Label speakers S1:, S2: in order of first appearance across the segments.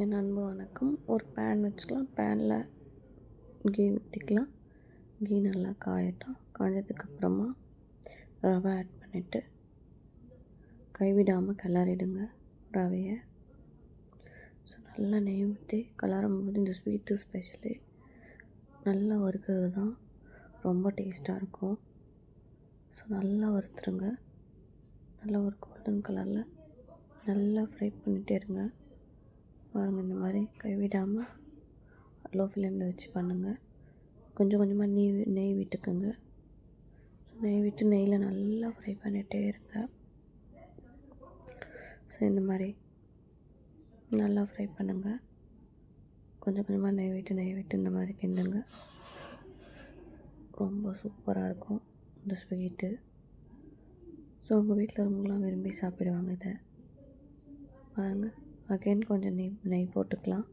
S1: என் அன்பு வணக்கம். ஒரு பேன் வச்சுக்கலாம். பேனில் கீ ஊற்றிக்கலாம் கீ நல்லா காயட்டும். காஞ்சதுக்கப்புறமா ரவை ஆட் பண்ணிவிட்டு கைவிடாமல் கிளறிடுங்க ரவையை. ஸோ நல்லா நெய் ஊற்றி கிளறும் போது இந்த ஸ்வீட்டு ஸ்பெஷலு நல்லா வறுக்கிறது தான் ரொம்ப டேஸ்ட்டாக இருக்கும். ஸோ நல்லா வறுத்துருங்க. நல்லா ஒரு கோல்டன் கலரில் நல்லா ஃப்ரை பண்ணிகிட்டே இருங்க. பாருங்கள் இந்த மாதிரி கைவிடாமல் லோ ஃப்ளேமில் வச்சு பண்ணுங்கள் கொஞ்சம் கொஞ்சமாக நெய் நெய் விட்டுக்குங்க. நெய் விட்டு நெய்யில் நல்லா ஃப்ரை பண்ணிகிட்டே இருங்க. ஸோ இந்த மாதிரி நல்லா ஃப்ரை பண்ணுங்கள் கொஞ்சம் கொஞ்சமாக நெய் விட்டு நெய் விட்டு இந்த மாதிரி கிண்டுங்க. ரொம்ப சூப்பராக இருக்கும் இந்த ஸ்வீட்டு ஸோ உங்கள் வீட்டில் இருக்கவங்களாம் விரும்பி சாப்பிடுவாங்க இதை. பாருங்கள் அகைன் கொஞ்சம் நெய் நெய் போட்டுக்கலாம்.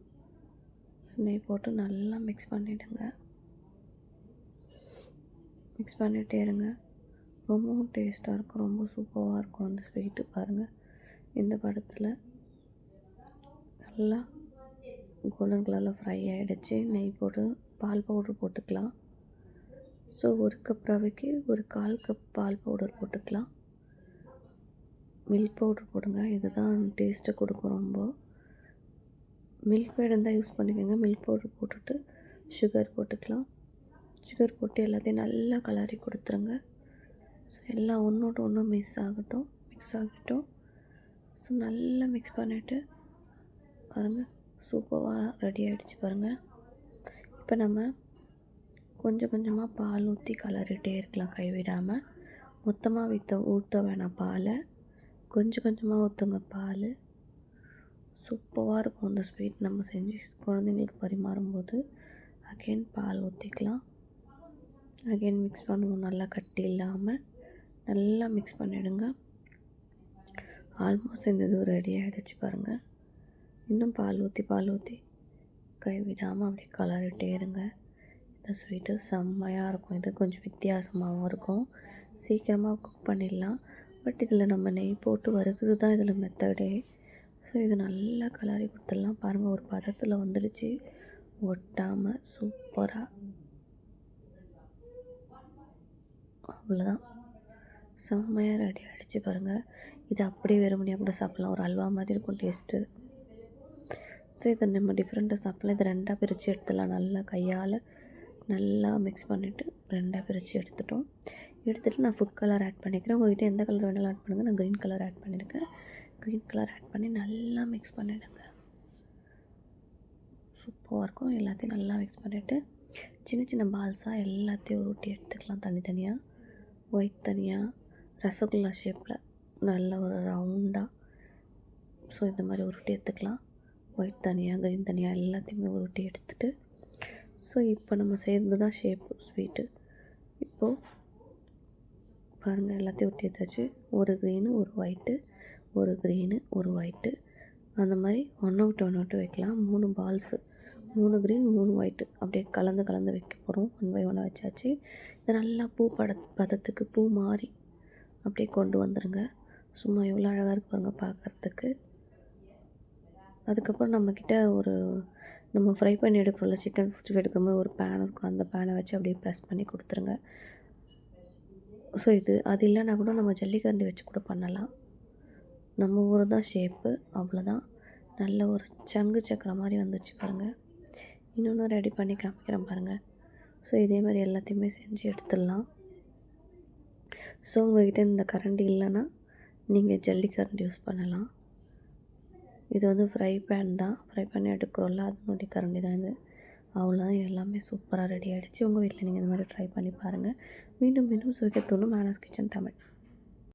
S1: ஸோ நெய் போட்டு நல்லா மிக்ஸ் பண்ணிவிடுங்க மிக்ஸ் பண்ணிகிட்டே இருங்க. ரொம்பவும் டேஸ்ட்டாக இருக்கும். ரொம்ப சூப்பராக இருக்கும் அந்த ஸ்வீட்டு பாருங்கள் இந்த படத்தில் நல்லா கோல்டன் கலரில் ஃப்ரை ஆகிடுச்சு நெய் போட்டு பால் பவுடர் போட்டுக்கலாம். ஸோ ஒரு கப் ரவைக்கு ஒரு கால் கப் பால் பவுடர் போட்டுக்கலாம். மில்க் பவுட்ரு போடுங்க. இதுதான் டேஸ்ட்டை கொடுக்கும் ரொம்ப. மில்க் மேட் இருந்தால் யூஸ் பண்ணிக்கோங்க. மில்க் பவுட்ரு போட்டுட்டு சுகர் போட்டுக்கலாம். சுகர் போட்டு எல்லாத்தையும் நல்லா கலரி கொடுத்துருங்க. ஸோ எல்லாம் ஒன்றோட ஒன்று மிக்ஸ் ஆகட்டும். மிக்ஸ் ஆகட்டும். ஸோ நல்லா மிக்ஸ் பண்ணிவிட்டு பாருங்கள் சூப்பராக ரெடி ஆகிடுச்சு பாருங்கள் இப்போ நம்ம கொஞ்சம் கொஞ்சமாக பால் ஊற்றி கலரிட்டே இருக்கலாம். கைவிடாமல் மொத்தமாக விற்ற ஊற்ற வேணாம் பாலை. கொஞ்சம் கொஞ்சமாக ஊற்றுங்க பால். சூப்பராக இருக்கும் அந்த ஸ்வீட் நம்ம செஞ்சு குழந்தைங்களுக்கு பரிமாறும்போது. அகெயின் பால் ஊற்றிக்கலாம் அகெயின் மிக்ஸ் பண்ணுவோம். நல்லா கட்டி இல்லாமல் நல்லா மிக்ஸ் பண்ணிவிடுங்க ஆல்மோஸ்ட் இந்த இது ரெடி ஆகிடுச்சு பாருங்கள் இன்னும் பால் ஊற்றி பால் ஊற்றி கை விடாமல் அப்படியே கலரிட்டே இருங்க. இந்த ஸ்வீட்டு செம்மையாக இருக்கும். இது கொஞ்சம் வித்தியாசமாகவும் இருக்கும். சீக்கிரமாக குக் பண்ணிடலாம். பட் இதில் நம்ம நெய் போட்டு வறுக்கிறது தான் இதில் மெத்தடே ஸோ இது நல்லா கலரி கொடுத்துடலாம். பாருங்கள் ஒரு பதத்தில் வந்துடுச்சு. ஒட்டாமல் சூப்பராக அவ்வளோதான் செம்மையாக ரெடி அடித்து பாருங்கள் இது அப்படியே வெறுமனையாக கூட சாப்பிட்லாம். ஒரு அல்வா மாதிரி இருக்கும் டேஸ்ட்டு ஸோ இதை நம்ம டிஃப்ரெண்ட்டாக சாப்பிட்லாம். இதை ரெண்டாக பிரித்து எடுத்துடலாம். நல்லா கையால் நல்லா மிக்ஸ் பண்ணிவிட்டு ரெண்டாக பிரித்து எடுத்துட்டோம். எடுத்துகிட்டு நான் ஃபுட் கலர் ஆட் பண்ணிக்கிறேன். உங்கள்கிட்ட எந்த கலர் வேணாலும் ஆட் பண்ணுங்கள் நான் க்ரீன் கலர் ஆட் பண்ணியிருக்கேன் க்ரீன் கலர் ஆட் பண்ணி நல்லா மிக்ஸ் பண்ணிவிடுங்க சூப்பராக இருக்கும். எல்லாத்தையும் நல்லா மிக்ஸ் பண்ணிவிட்டு சின்ன சின்ன பால்ஸாக எல்லாத்தையும் உருட்டி எடுத்துக்கலாம் தனித்தனியாக ஒயிட் தனியாக ரசகுல்லா ஷேப்பில் நல்ல ஒரு ரவுண்டாக ஸோ இந்த மாதிரி உருட்டி எடுத்துக்கலாம். ஒயிட் தனியாக க்ரீன் தனியாக எல்லாத்தையுமே உருட்டி எடுத்துகிட்டு ஸோ இப்போ நம்ம சேர்ந்து தான் ஷேப்பு ஸ்வீட்டு இப்போது பாருங்கள் எல்லாத்தையும் ஊற்றி எடுத்தாச்சு. ஒரு க்ரீனு ஒரு ஒயிட்டு ஒரு க்ரீனு ஒரு ஒயிட்டு அந்த மாதிரி ஒன் அவுட் ஒன் அவுட்டு வைக்கலாம். மூணு பால்ஸு மூணு க்ரீன் மூணு ஒயிட்டு அப்படியே கலந்து கலந்து வைக்க போகிறோம் ஒன் பை ஒன்னாக வச்சாச்சு. இதை நல்லா பூ பட பதத்துக்கு பூ மாறி அப்படியே கொண்டு வந்துடுங்க சும்மா எவ்வளோ அழகாக இருக்கு பாருங்கள் பார்க்குறதுக்கு. அதுக்கப்புறம் நம்மக்கிட்ட ஒரு நம்ம ஃப்ரை பண்ணி எடுக்கிறோம்ல சிக்கன் சிக்ஸ்டி ஃபைவ் எடுக்கும்போது ஒரு பேன் இருக்கும். அந்த பேனை வச்சு அப்படியே ப்ரெஸ் பண்ணி கொடுத்துருங்க. ஸோ இது அது இல்லைனா கூட நம்ம ஜல்லிக்கரண்டி வச்சு கூட பண்ணலாம். நம்ம ஊர் தான் ஷேப்பு அவ்வளோதான் நல்ல ஒரு சங்கு சக்கரம் மாதிரி வந்துச்சு பாருங்கள் இன்னொன்று ரெடி பண்ணி காமிக்கிறேன் பாருங்கள் ஸோ இதே மாதிரி எல்லாத்தையுமே செஞ்சு எடுத்துடலாம். ஸோ உங்கள்கிட்ட இந்த கரண்டி இல்லைன்னா நீங்கள் ஜல்லிக்கரண்டி யூஸ் பண்ணலாம். இது வந்து ஃப்ரை பேன் தான். ஃப்ரை பண்ணி எடுக்கிறோம்ல அதனுடைய கரண்டி தான் இது. அவ்வளோதான் எல்லாமே சூப்பராக ரெடி ஆகிடுச்சு உங்கள் வீட்டில் நீங்கள் இந்த மாதிரி ட்ரை பண்ணி பாருங்கள் மீண்டும் மீண்டும் சுவைக்க தோணும் மேனஸ் கிச்சன் தமிழ்.